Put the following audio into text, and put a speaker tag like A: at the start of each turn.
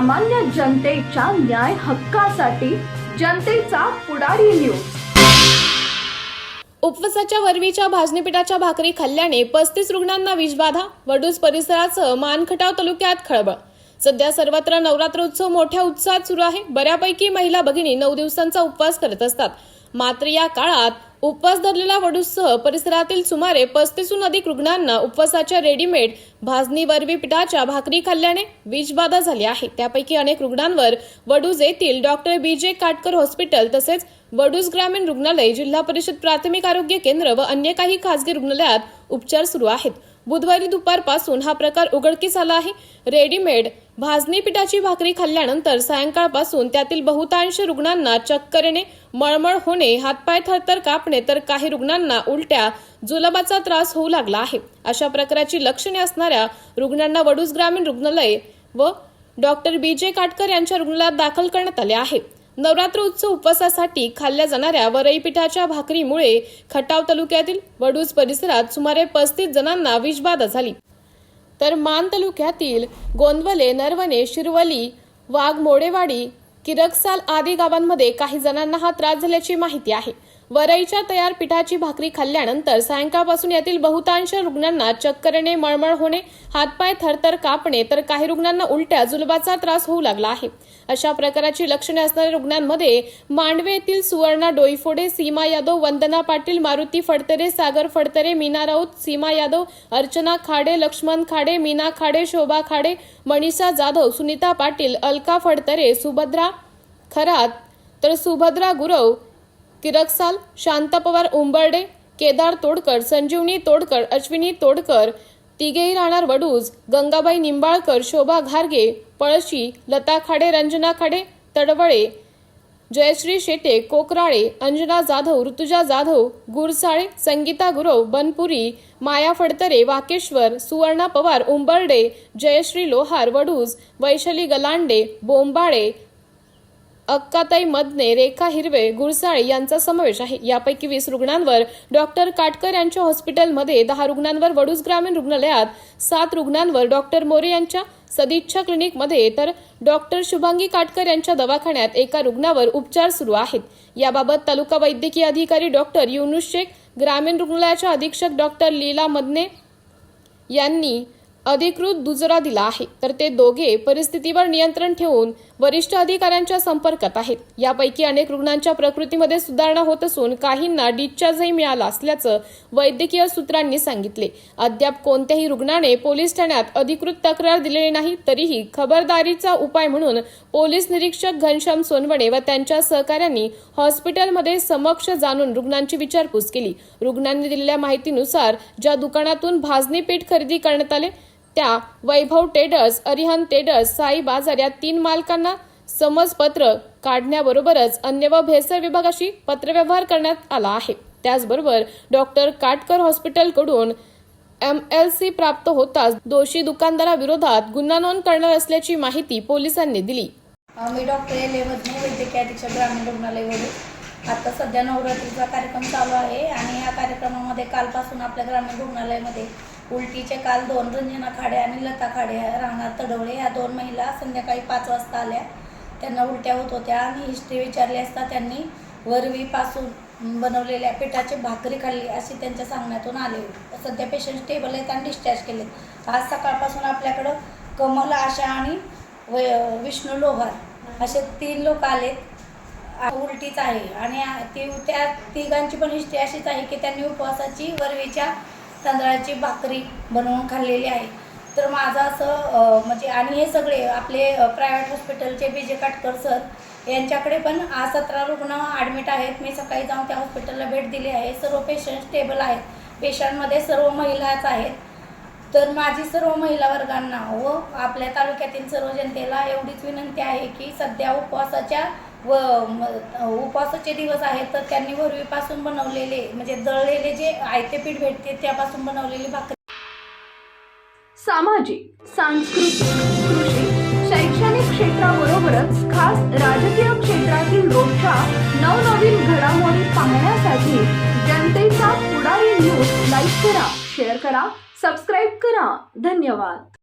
A: सामान्य जनतेच्या न्याय हक्कासाठी जनतेचा पुढारी न्यूज
B: उपवासाच्या वरवीच्या भाजणीपीठाच्या भाकरी खाल्ल्याने पस्तीस रुग्णांना विषबाधा वडूज परिसरासह मानखटाव तालुक्यात खळबळ. सध्या सर्वत्र नवरात्र उत्सव मोठ्या उत्साहात सुरू आहे. बऱ्यापैकी महिला भगिनी नऊ दिवसांचा उपवास करत असतात. मात्र या काळात उपवास धरलेल्या वडूससह परिसरातील सुमारे पस्तीसहून अधिक रुग्णांना उपवासाच्या रेडीमेड भाजणी वरवी पिठाच्या भाकरी खाल्ल्याने विषबाधा झाली आहे. त्यापैकी अनेक रुग्णांवर वडूज येथील doctor B J Katkar hospital तसेच वडूज ग्रामीण रुग्णालय जिल्हा परिषद प्राथमिक आरोग्य केंद्र व अन्य काही खासगी रुग्णालयात उपचार सुरू आहेत. बुधवारी दुपारपासून हा प्रकार उघडकीस आला आहे. रेडीमेड भाजणी पिठाची भाकरी खाल्ल्यानंतर सायंकाळपासून त्यातील बहुतांश रुग्णांना चक्कर येणे मळमळ होणे हातपाय थरथर कापणे तर काही रुग्णांना उलट्या जुलाबाचा त्रास होऊ लागला आहे. अशा प्रकारची लक्षणे असणाऱ्या रुग्णांना वडूज ग्रामीण रुग्णालय व डॉक्टर बी जे काटकर यांच्या रुग्णालयात दाखल करण्यात आले आहे. नवरात्र उत्सव उपवासासाठी खाल्ल्या जाणाऱ्या वरई पिठाच्या भाकरीमुळे खटाव तालुक्यातील वडूज परिसरात सुमारे पस्तीस जणांना विषबाधा झाली. तर मान तालुक्यातील गोंदवले नरवणे शिरवली वाघ मोडेवाडी किरकसाल आदी गावांमध्ये काही जणांना हा त्रास झाल्याची माहिती आहे. वरईच्या तयार पिठाची भाकरी खाल्ल्यानंतर सायंकाळपासून यातील बहुतांश रुग्णांना चक्कर येणे मळमळ होणे हातपाय थरथर कापणे तर काही रुग्णांना उलट्या जुलबाचा त्रास होऊ लागला आहे. अशा प्रकाराची लक्षणे असणाऱ्या रुग्णांमध्ये मांडवे येथील सुवर्णा डोईफोडे सीमा यादव वंदना पाटील मारुती फडतरे सागर फडतरे मीना राऊत सीमा यादव अर्चना खाडे लक्ष्मण खाडे मीना खाडे शोभा खाडे मनीषा जाधव सुनीता पाटील अलका फडतरे सुभद्रा खरात तर सुभद्रा गुरव तिरकसाल शांता पवार उंबर्डे केदार तोडकर संजीवनी तोडकर अश्विनी तोडकर तिघेही राहणार वडूज गंगाबाई निंबाळकर शोभा घारगे पळशी लता खाडे रंजना खाडे तडवळे जयश्री शेटे कोकराळे अंजना जाधव ऋतुजा जाधव गुरसाळे संगीता गुरव बनपुरी माया फडतरे वाकेश्वर सुवर्णा पवार उंबर्डे जयश्री लोहार वडूज वैशाली गलांडे बोंबाळे अक्काताई मदने रेखा हिरवे गुरसाळे यांचा समावेश आहे. यापैकी वीस रुग्णांवर डॉक्टर काटकर यांच्या हॉस्पिटलमध्ये दहा रुग्णांवर वडूज ग्रामीण रुग्णालयात सात रुग्णांवर डॉक्टर मोरे यांच्या सदिच्छा क्लिनिकमध्ये तर डॉक्टर शुभांगी काटकर यांच्या दवाखान्यात एका रुग्णावर उपचार सुरू आहेत. याबाबत तालुका वैद्यकीय अधिकारी डॉक्टर युनुस शेख ग्रामीण रुग्णालयाच्या अधीक्षक डॉक्टर लीला मदने यांनी अधिकृत दुजरा दिला आहे. तर ते दोघे परिस्थितीवर नियंत्रण ठेवून वरिष्ठ अधिकाऱ्यांच्या संपर्कात आहेत. यापैकी अनेक रुग्णांच्या प्रकृतीमध्ये सुधारणा होत असून काहींना डिस्चार्जही मिळाला असल्याचं वैद्यकीय सूत्रांनी सांगितले. अद्याप कोणत्याही रुग्णाने पोलीस ठाण्यात अधिकृत तक्रार दिलेली नाही तरीही खबरदारीचा उपाय म्हणून पोलीस निरीक्षक घनश्याम सोनवणे व त्यांच्या सहकाऱ्यांनी हॉस्पिटलमध्ये समक्ष जाणून रुग्णांची विचारपूस केली. रुग्णांनी दिलेल्या माहितीनुसार ज्या दुकानातून भाजणी पीठ खरेदी करण्यात आले त्या वैभव टेडर्स अरिहन टेडर्स साई बाजार या तीन मालकांना समजपत्र काढण्याबरोबरच अन्य व भेसळ विभागाशी पत्रव्यवहार करण्यात आला आहे. त्याचबरोबर डॉक्टर काटकर हॉस्पिटलकडून एम एल सी प्राप्त होताच दोषी दुकानदाराविरोधात गुन्हा नोंद करणार असल्याची माहिती पोलिसांनी दिली.
C: मी डॉक्टर एल ए वदने वैद्यकीय अधीक्षक ग्रामीण रुग्णालयवरून आता सध्या नवरात्रीचा कार्यक्रम चालू आहे आणि या कार्यक्रमामध्ये कालपासून आपल्या ग्रामीण रुग्णालयामध्ये उलटीचे काल दोन रंजना खाडे आणि लता खाडे राहणार तडवळे या दोन महिला संध्याकाळी पाच वाजता आल्या. त्यांना उलट्या होत होत्या आणि हिस्ट्री विचारली असता त्यांनी वरवीपासून बनवलेल्या पिठाची भाकरी खाल्ली अशी त्यांच्या सांगण्यातून आले. सध्या पेशंट स्टेबल आहेत आणि डिस्चार्ज केले आज सकाळपासून आपल्याकडं कमल आशा आणि व विष्णू लोहार असे तीन लोक आलेत. उलटीच आहे. आणि ती त्या तिघांची पण हिस्ट्री अशीच आहे की त्यांनी उपवासाची वरवीच्या तांदळाची भाकरी बनवून खाल्लेली आहे. तर माझं असं म्हणजे आणि हे सगळे आपले प्रायव्हेट हॉस्पिटलचे बी जे काटकर सर यांच्याकडे पण आज सतरा रुग्ण ॲडमिट आहेत. मी सकाळी जाऊन त्या हॉस्पिटलला भेट दिली आहे. सर्व पेशंट स्टेबल आहेत. पेशंटमध्ये सर्व महिलाच आहेत. तर माझी सर्व महिला वर्गांना व आपल्या तालुक्यातील सर्व जनतेला एवढीच विनंती आहे की सध्या उपवासाच्या व उपवासाचे दिवस आहेत तर त्यांनी वरवीपासून बनवलेले म्हणजे दळलेले जे आयते पीठ भेटते त्यापासून बनवलेली भाकरी.
A: सामाजिक सांस्कृतिक कृषी शैक्षणिक क्षेत्राबरोबरच खास राजकीय क्षेत्रातील रोजच्या नवनवीन घडामोडी पाहण्यासाठी जनतेचा पुढारी न्यूज लाईक करा शेअर करा सबस्क्राईब करा. धन्यवाद.